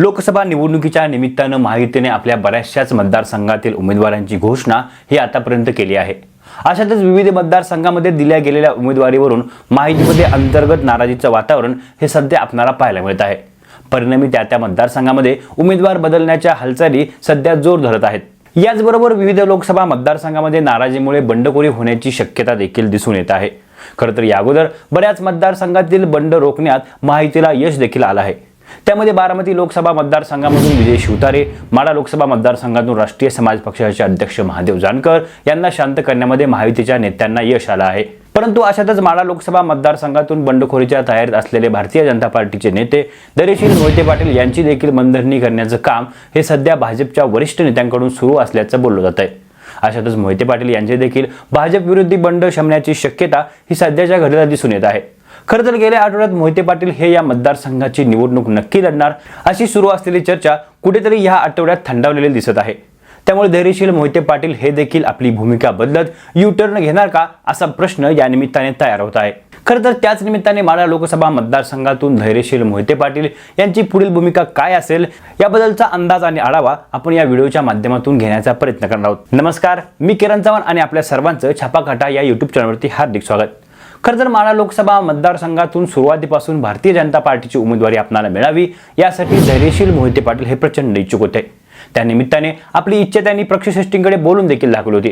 लोकसभा निवडणुकीच्या निमित्तानं महायुतीने आपल्या बऱ्याचशाच मतदारसंघातील उमेदवारांची घोषणा ही आतापर्यंत केली आहे. अशातच विविध मतदारसंघामध्ये दिल्या गेलेल्या उमेदवारीवरून माहितीमध्ये अंतर्गत नाराजीचं वातावरण हे सध्या आपणाला पाहायला मिळत आहे. परिणामी त्या त्या मतदारसंघामध्ये उमेदवार बदलण्याच्या हालचाली सध्या जोर धरत आहेत. याचबरोबर विविध लोकसभा मतदारसंघामध्ये नाराजीमुळे बंडखोरी होण्याची शक्यता देखील दिसून येत आहे. खरं तर या अगोदर बऱ्याच मतदारसंघातील बंड रोखण्यात माहितीला यश देखील आलं आहे. त्यामध्ये बारामती लोकसभा मतदारसंघामधून विजय शिवतारे माडा लोकसभा मतदारसंघातून राष्ट्रीय समाज पक्षाचे अध्यक्ष महादेव जानकर यांना शांत करण्यामध्ये महायुतीच्या नेत्यांना यश आलं आहे. परंतु अशातच माडा लोकसभा मतदारसंघातून बंडखोरीच्या तयारीत असलेले भारतीय जनता पार्टीचे नेते दरेशील मोहिते पाटील यांची देखील मनधरणी करण्याचं काम हे सध्या भाजपच्या वरिष्ठ नेत्यांकडून सुरू असल्याचं बोललं जात आहे अशातच मोहिते पाटील यांचे देखील भाजप विरोधी बंड शमण्याची शक्यता ही सध्याच्या घडीला दिसून येत आहे. खरं तर गेल्या आठवड्यात मोहिते पाटील हे या मतदारसंघाची निवडणूक नक्की लढणार अशी सुरू असलेली चर्चा कुठेतरी या आठवड्यात थंडावलेली दिसत आहे. त्यामुळे धैर्यशील मोहिते पाटील हे देखील आपली भूमिका बदलत यू टर्न घेणार का असा प्रश्न या निमित्ताने तयार होत आहे. खरं तर त्याच निमित्ताने माळा लोकसभा मतदारसंघातून धैर्यशील मोहिते पाटील यांची पुढील भूमिका काय असेल याबद्दलचा अंदाज आणि आढावा आपण या व्हिडिओच्या माध्यमातून घेण्याचा प्रयत्न करणार आहोत. नमस्कार मी किरण चव्हाण आणि आपल्या सर्वांचं छापाकाटा या युट्यूब चॅनलवरती हार्दिक स्वागत. खरं तर माढा लोकसभा मतदारसंघातून सुरुवातीपासून भारतीय जनता पार्टीची उमेदवारी आपणाला मिळावी यासाठी धैर्यशील मोहिते पाटील हे प्रचंड इच्छुक होते. त्यानिमित्ताने आपली इच्छा त्यांनी पक्षश्रेष्ठींकडे बोलून देखील दाखवली होती.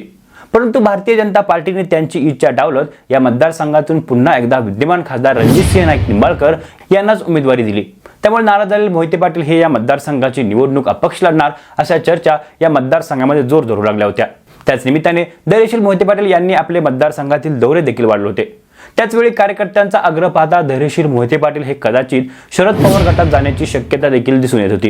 परंतु भारतीय जनता पार्टीने त्यांची इच्छा डावलत या मतदारसंघातून पुन्हा एकदा विद्यमान खासदार रणजितसिंह नाईक निंबाळकर यांनाच उमेदवारी दिली. त्यामुळे नाराज झालेले मोहिते पाटील हे या मतदारसंघाची निवडणूक अपक्ष लढणार अशा चर्चा या मतदारसंघामध्ये जोर धरू लागल्या होत्या. त्याच निमित्ताने दरेशील मोहिते पाटील यांनी आपले मतदारसंघातील दौरे देखील वाढले होते. त्याचवेळी कार्यकर्त्यांचा आग्रह पाहता धैर्यशीर मोहिते पाटील हे कदाचित शरद पवार गटात जाण्याची शक्यता देखील दिसून येत होती.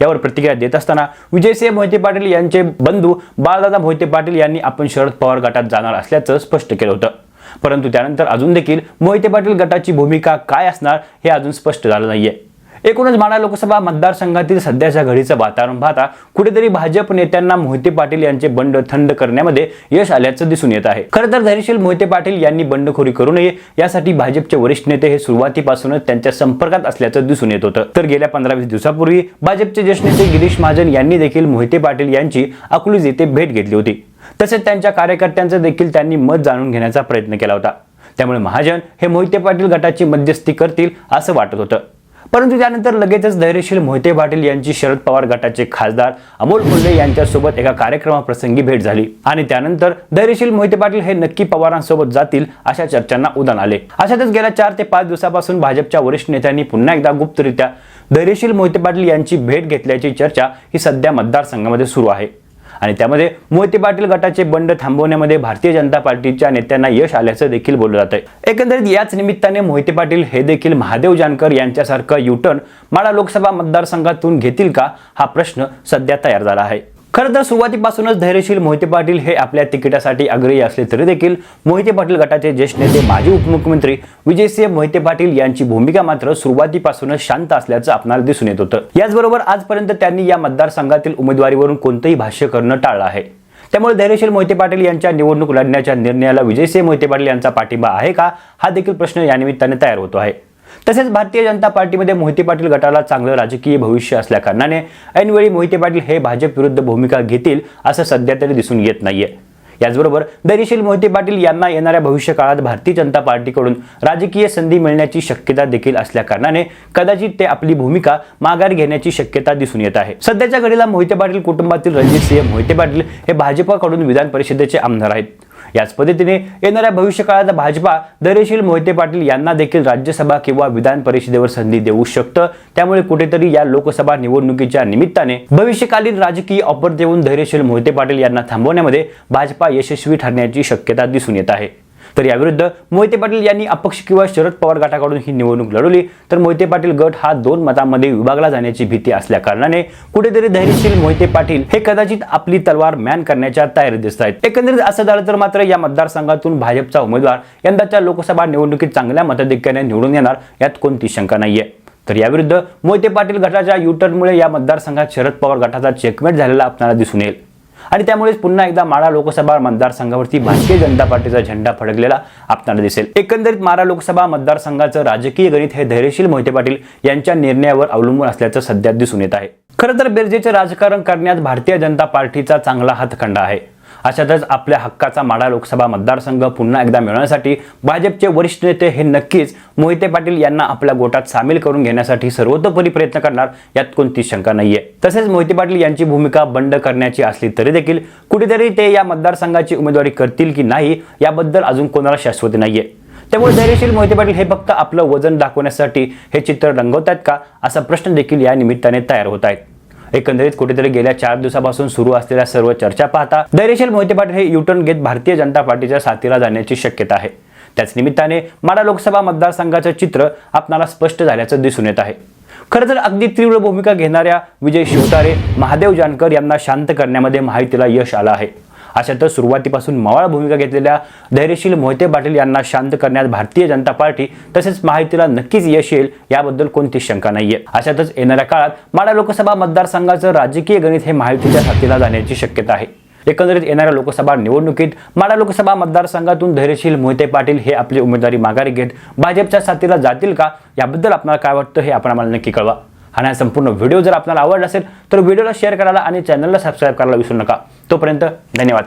यावर प्रतिक्रिया देत असताना विजयसिंह मोहिते पाटील यांचे बंधू बाळदादा मोहिते पाटील यांनी आपण शरद पवार गटात जाणार असल्याचं स्पष्ट केलं होतं. परंतु त्यानंतर अजून देखील मोहिते पाटील गटाची भूमिका काय असणार हे अजून स्पष्ट झालं नाहीये. एकूणच माढा लोकसभा मतदारसंघातील सध्याच्या घडीचं वातावरण पाहता कुठेतरी भाजप नेत्यांना मोहिते पाटील यांचे बंड थंड करण्यामध्ये यश आल्याचं दिसून येत आहे. खरं तर धैर्यशील मोहिते पाटील यांनी बंडखोरी करू नये यासाठी भाजपचे वरिष्ठ नेते हे सुरुवातीपासूनच त्यांच्या संपर्कात असल्याचं दिसून येत होतं. तर गेल्या पंधरा वीस दिवसापूर्वी भाजपचे ज्येष्ठ नेते गिरीश महाजन यांनी देखील मोहिते पाटील यांची अकलूज येथे भेट घेतली होती. तसेच त्यांच्या कार्यकर्त्यांचं देखील त्यांनी मत जाणून घेण्याचा प्रयत्न केला होता. त्यामुळे महाजन हे मोहिते पाटील गटाची मध्यस्थी करतील असं वाटत होतं. परंतु त्यानंतर लगेचच धैर्यशील मोहिते पाटील यांची शरद पवार गटाचे खासदार अमोल कोल्हे यांच्यासोबत एका कार्यक्रमाप्रसंगी भेट झाली आणि त्यानंतर धैर्यशील मोहिते पाटील हे नक्की पवारांसोबत जातील अशा चर्चांना उदान आले. अशातच गेल्या चार ते पाच दिवसापासून भाजपच्या वरिष्ठ नेत्यांनी पुन्हा एकदा गुप्तरित्या धैर्यशील मोहिते पाटील यांची भेट घेतल्याची चर्चा ही सध्या मतदारसंघामध्ये सुरू आहे. आणि त्यामध्ये मोहिते पाटील गटाचे बंड थांबवण्यामध्ये भारतीय जनता पार्टीच्या नेत्यांना यश आल्याचं देखील बोललं जातंय. एकंदरीत याच निमित्ताने मोहिते पाटील हे देखील महादेव जानकर यांच्यासारखं युटर्न माळा लोकसभा मतदारसंघातून घेतील का? हा प्रश्न सध्या तयार झाला आहे. खरं तर सुरुवातीपासूनच धैर्यशील मोहिते पाटील हे आपल्या तिकिटासाठी आग्रही असले तरी देखील मोहिते पाटील गटाचे ज्येष्ठ नेते माजी उपमुख्यमंत्री विजयसिंह मोहिते पाटील यांची भूमिका मात्र सुरुवातीपासूनच शांत असल्याचं आपणाला दिसून येत होतं. याचबरोबर आजपर्यंत त्यांनी या मतदारसंघातील उमेदवारीवरून कोणतंही भाष्य करणं टाळलं आहे. त्यामुळे धैर्यशील मोहिते पाटील यांच्या निवडणूक लढण्याच्या निर्णयाला विजयसिंह मोहिते पाटील यांचा पाठिंबा आहे का? हा देखील प्रश्न यानिमित्ताने तयार होतो आहे. तसेच भारतीय जनता पार्टीमध्ये मोहिते पाटील गटाला चांगलं राजकीय भविष्य असल्याकारणाने ऐनवेळी मोहिते पाटील हे भाजप विरुद्ध भूमिका घेतील असं सध्या तरी दिसून येत नाहीये. याचबरोबर दरीशील मोहिते पाटील यांना येणाऱ्या भविष्यकाळात भारतीय जनता पार्टीकडून राजकीय संधी मिळण्याची शक्यता देखील असल्याकारणाने कदाचित ते आपली भूमिका माघार घेण्याची शक्यता दिसून येत आहे. सध्याच्या घडीला मोहिते पाटील कुटुंबातील रणजितसिंह मोहिते पाटील हे भाजपाकडून विधान परिषदेचे आमदार आहेत. याच पद्धतीने येणाऱ्या भविष्यकाळात भाजपा दरेशील मोहिते पाटील यांना देखील राज्यसभा किंवा विधान परिषदेवर संधी देऊ शकतं. त्यामुळे कुठेतरी या लोकसभा निवडणुकीच्या निमित्ताने भविष्यकालीन राजकीय ऑफर देऊन धैर्यशील मोहिते पाटील यांना थांबवण्यामध्ये भाजपा यशस्वी ठरण्याची शक्यता दिसून येत आहे. तर याविरुद्ध मोहिते पाटील यांनी अपक्ष किंवा शरद पवार गटाकडून ही निवडणूक लढवली. तर मोहिते पाटील गट हा दोन मतांमध्ये विभागला जाण्याची भीती असल्या कारणाने कुठेतरी धैर्यशील मोहिते पाटील हे कदाचित आपली तलवार मॅन करण्याच्या तयारीत दिसत आहेत. एकंदरीत असं झालं तर मात्र या मतदारसंघातून भाजपचा उमेदवार यंदाच्या लोकसभा निवडणुकीत चांगल्या मताधिक्याने निवडून येणार यात कोणती शंका नाहीये. तर याविरुद्ध मोहिते पाटील गटाच्या युटर्नमुळे या मतदारसंघात शरद पवार गटाचा चेकमेट झालेला आपल्याला दिसून येईल. आणि त्यामुळेच पुन्हा एकदा माळा लोकसभा मतदारसंघावरती भारतीय जनता पार्टीचा झेंडा फडकलेला आपल्याला दिसेल. एकंदरीत माळा लोकसभा मतदारसंघाचं राजकीय गणित हे धैर्यशील मोहिते पाटील यांच्या निर्णयावर अवलंबून असल्याचं सध्या दिसून येत आहे. खरं तर बेरजेचे राजकारण करण्यात भारतीय जनता पार्टीचा चांगला हातखंडा आहे. अशातच आपल्या हक्काचा माडा लोकसभा मतदारसंघ पुन्हा एकदा मिळवण्यासाठी भाजपचे वरिष्ठ नेते हे नक्कीच मोहिते पाटील यांना आपल्या गोटात सामील करून घेण्यासाठी सर्वतोपरी प्रयत्न करणार यात कोणतीच शंका नाहीये. तसेच मोहिते पाटील यांची भूमिका बंड करण्याची असली तरी देखील कुठेतरी ते या मतदारसंघाची उमेदवारी करतील की नाही याबद्दल अजून कोणाला शाश्वती नाहीये. त्यामुळे धैर्यशील मोहिते पाटील हे फक्त आपलं वजन दाखवण्यासाठी हे चित्र रंगवतात का असा प्रश्न देखील या निमित्ताने तयार होत आहेत एकंदरीत कुठेतरी गेल्या चार दिवसापासून सुरू असलेल्या सर्व चर्चा पाहता धैर्यशील मोहिते पाटील हे युटर्न घेत भारतीय जनता पार्टीच्या साथीला जाण्याची शक्यता आहे. त्याच निमित्ताने माडा लोकसभा मतदारसंघाचं चित्र आपणाला स्पष्ट झाल्याचं दिसून येत आहे. खरं तर अगदी तीव्र भूमिका घेणाऱ्या विजय शिवतारे महादेव जानकर यांना शांत करण्यामध्ये माहितीला यश आलं आहे. अशातच सुरुवातीपासून मवाळ भूमिका घेतलेल्या धैर्यशील मोहिते पाटील यांना शांत करण्यात भारतीय जनता पार्टी तसेच माहितीला नक्कीच यश येईल याबद्दल कोणतीच शंका नाहीये. अशातच येणाऱ्या काळात माडा लोकसभा मतदारसंघाचं राजकीय गणित हे माहितीच्या हातीला जाण्याची शक्यता आहे. एकंदरीत येणाऱ्या लोकसभा निवडणुकीत माडा लोकसभा मतदारसंघातून धैर्यशील मोहिते पाटील हे आपली उमेदवारी माघारी घेत भाजपच्या साथीला जातील का? याबद्दल आपल्याला काय वाटतं हे आपण आम्हाला नक्की कळवा. आणि हा संपूर्ण व्हिडिओ जर आपल्याला आवडला असेल तर व्हिडिओला शेअर करायला आणि चॅनलला सबस्क्राईब करायला विसरू नका. तोपर्यंत धन्यवाद.